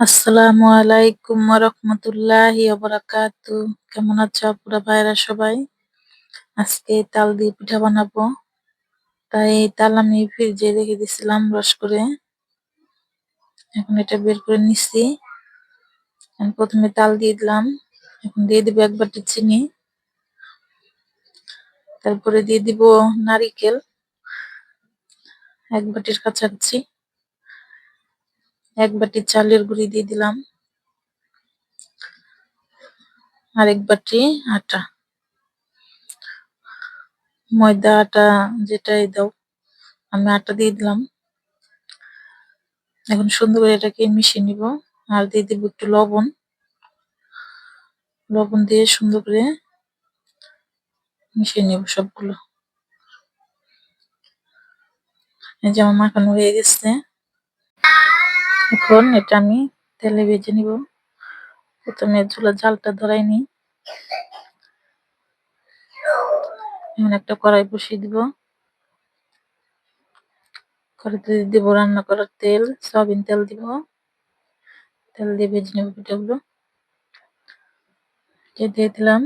আসসালামু আলাইকুম রহমতুল্লাহি বারাকাতু কেমন আছো আপুরা ভাইরা সবাই? আজকে তাল দিয়ে পিঠা বানাবো। তাই তাল আমি ফ্রিজে রেখে দিছিলাম রস করে। এখন এটা বের করে নিচ্ছি প্রথমে তাল দিয়ে দিলাম। এখন দিয়ে দিব এক বাটি চিনি। তারপরে দিয়ে দিব নারিকেল। এক বাটির কাছাকাছি। এক বাটি চালের গুঁড়ি দিয়ে দিলাম। আরেক বাটি আটা। ময়দা, আটা যেটাই দাও, আমি আটা দিয়ে দিলাম। এখন সুন্দর করে এটাকে মিশিয়ে নিব। আর দিয়ে দিব একটু লবণ। লবণ দিয়ে সুন্দর করে মিশিয়ে নেব সবগুলো। এই যে আমার মাখানো হয়ে গেছে। এখন এটা আমি তেলে ভেজে নিব। প্রথমে চুলা জালটা ধরাই নি একটা কড়াই বসিয়ে দিব। কড়াইতে দিব রান্না করার তেল, সয়াবিন তেল দিব। তেল দিয়ে ভেজে নেব পিঠাগুলো। দিয়ে দিলাম।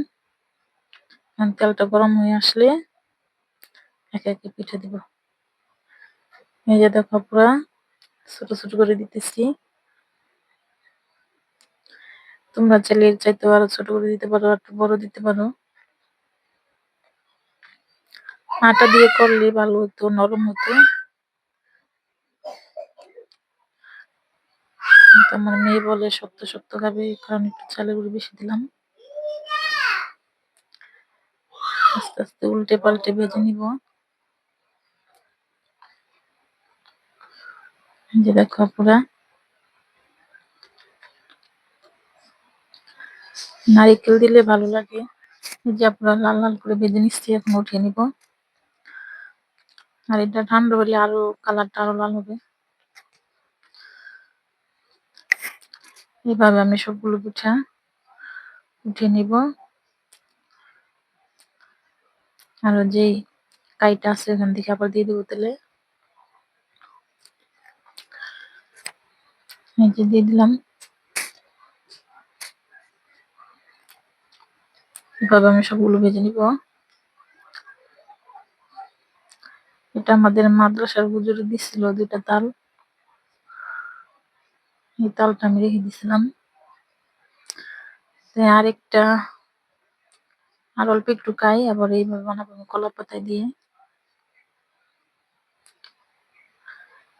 তেলটা গরম হয়ে আসলে একে একে পিঠে দিব। এই যে দেখো পুরা ছোট ছোট করে দিতেছি। তোমরা চাইলে এর চাইতে আরও ছোট করে দিতে পারো একটু বড় দিতে পারো। আটা দিয়ে করলে ভালো হতো, নরম হতো। আমার মেয়ে বলে শক্ত শক্ত খাবে, কারণ একটু চালের গুঁড়ি বেশি দিলাম। আস্তে আস্তে উল্টে পাল্টে ভেজে নিব। যে দেখো পুরা নারিকেল দিলে ভালো লাগে। এই যে আপনারা লাল লাল করে ভেজে নিচ্ছি, এখন উঠিয়ে নিব। আর এটা ঠান্ডা হলে আরও কালারটা আরও লাল হবে। এইভাবে আমি সবগুলো পিঠা উঠিয়ে নিব। আর যেই কাইটা আছে, ওখান থেকে আবার দিয়ে দেবো তেলে। এই দিয়ে দিলাম। এভাবে আমি সবগুলো ভেজে নিব। এটা আমাদের মাদ্রাসার হুজুরে দিছিল দুইটা তাল। এই তালটা আমি রেখে দিছিলাম। আরেকটা আর অল্প একটু খাই, আবার এইভাবে বানাবো আমি কলা পাতায় দিয়ে।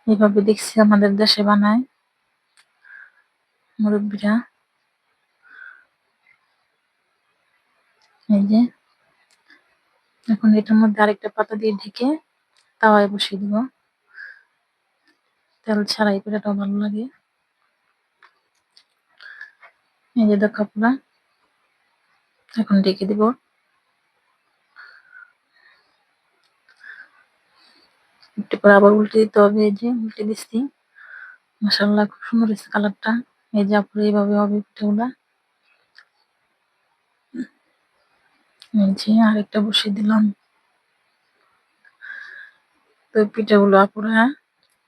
এইভাবে দেখছি আমাদের দেশে বানায়। মুরব্বীরা এই যে, এখন এটার মধ্যে আরেকটা পাতা দিয়ে ঢেকে তাওয়ায় বসিয়ে দিব। তেল ছাড়াই পিঠাটাও ভালো লাগে। এই যে দেখো আপনারা, এখন ঢেকে দিব। একটু পরে আবার উল্টে দিতে হবে, এই যে উল্টে দিচ্ছি। মাসাল্লাহ খুব সুন্দর হয়েছে কালারটা। আপুরে এইভাবে হবে পিঠাগুলা এই আরেকটা বসিয়ে দিলাম। তো পিঠাগুলো আপুরা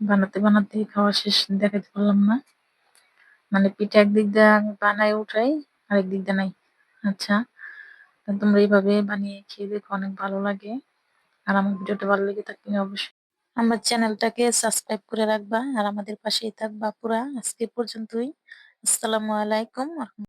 বানাতে বানাতে খাওয়া শেষ দেখাতে পারলাম না। মানে পিঠা একদিক দিয়ে আমি বানাই, উঠাই, আরেক দিক দিয়ে নাই। আচ্ছা তোমরা এইভাবে বানিয়ে খেয়ে দেখো, অনেক ভালো লাগে। আর আমার ভিডিওটা ভালো লেগে থাকলে অবশ্যই আমার চ্যানেলটাকে সাবস্ক্রাইব করে রাখবা আর আমাদের পাশেই থাকবা পুরা। আজকে পর্যন্তই। আসসালামু আলাইকুম।